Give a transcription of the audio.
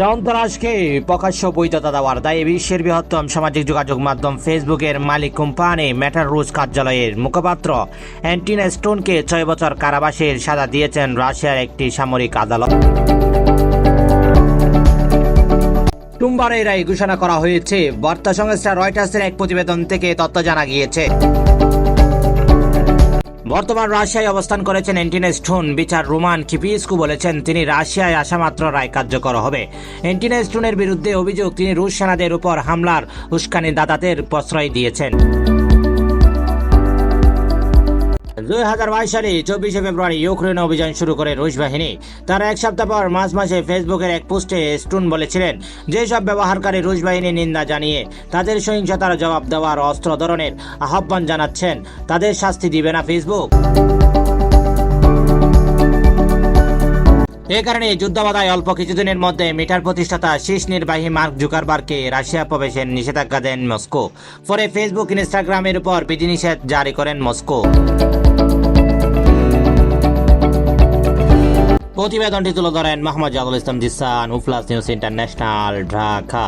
সন্ত্রাসকে প্রকাশ্য বৈধতা দেওয়ার দায়ে বিশ্বের বৃহত্তম সামাজিক যোগাযোগ মাধ্যম ফেসবুকের মালিক কোম্পানি মেটার রুজ কার্যালয়ের মুখপাত্র অ্যান্টিনা স্টোনকে ছয় বছর কারাবাসের সাজা দিয়েছেন রাশিয়ার একটি সামরিক আদালত। সোমবার এই রায় ঘোষণা করা হয়েছে, বার্তা সংস্থা রয়টার্সের এক প্রতিবেদন থেকে তথ্য জানা গিয়েছে। বর্তমান রাশিয়ায় অবস্থান করেছেন এন্টিনে স্টোন বিচার রোমান কিপিস্কু বলেছেন, তিনি রাশিয়ায় আসা মাত্র রায় কার্যকর হবে। এন্টিনে স্টোনের বিরুদ্ধে অভিযোগ, তিনি রুশ সেনাদের উপর হামলার উস্কানি দাতাদের প্রশ্রয় দিয়েছেন। দুই হাজার বাইশ সালে চব্বিশে ফেব্রুয়ারি ইউক্রেন অভিযান শুরু করে রুশ বাহিনী। তার এক সপ্তাহ পর মার্চ মাসে ফেসবুকের এক পোস্টে স্টুন বলেছিলেন, যেসব ব্যবহারকারী রুশ বাহিনী নিন্দা জানিয়ে তাদের সহিংসতার জবাব দেওয়ার অস্ত্র ধরনের আহ্বান জানাচ্ছেন, তাদের শাস্তি দিবে না ফেসবুক। এ কারণে যুদ্ধবাধায় অল্প কিছুদিনের মধ্যে মিটার প্রতিষ্ঠাতা শীর্ষ নির্বাহী মার্ক জুকারবার্গকে রাশিয়া প্রবেশের নিষেধাজ্ঞা দেন মস্কো। পরে ফেসবুক, ইনস্টাগ্রামের উপর বিধিনিষেধ জারি করেন মস্কো। প্রতিবেদনটি তুলে ধরেন মোহাম্মদ জাদুল ইসলাম জিসান উফলাস নিউজ ইন্টারন্যাশনাল ঢাকা।